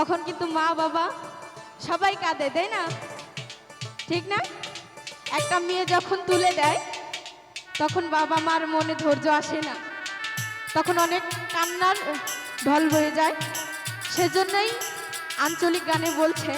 তখন কিন্তু মা বাবা সবাই কাঁদে, তাই না? ঠিক না? একটা মেয়ে যখন তুলে দেয়, তখন বাবা মার মনে ধৈর্য আসে না। তখন অনেক কান্নার ঢল বয়ে যায়। সেজন্যই আঞ্চলিক গানে বলছে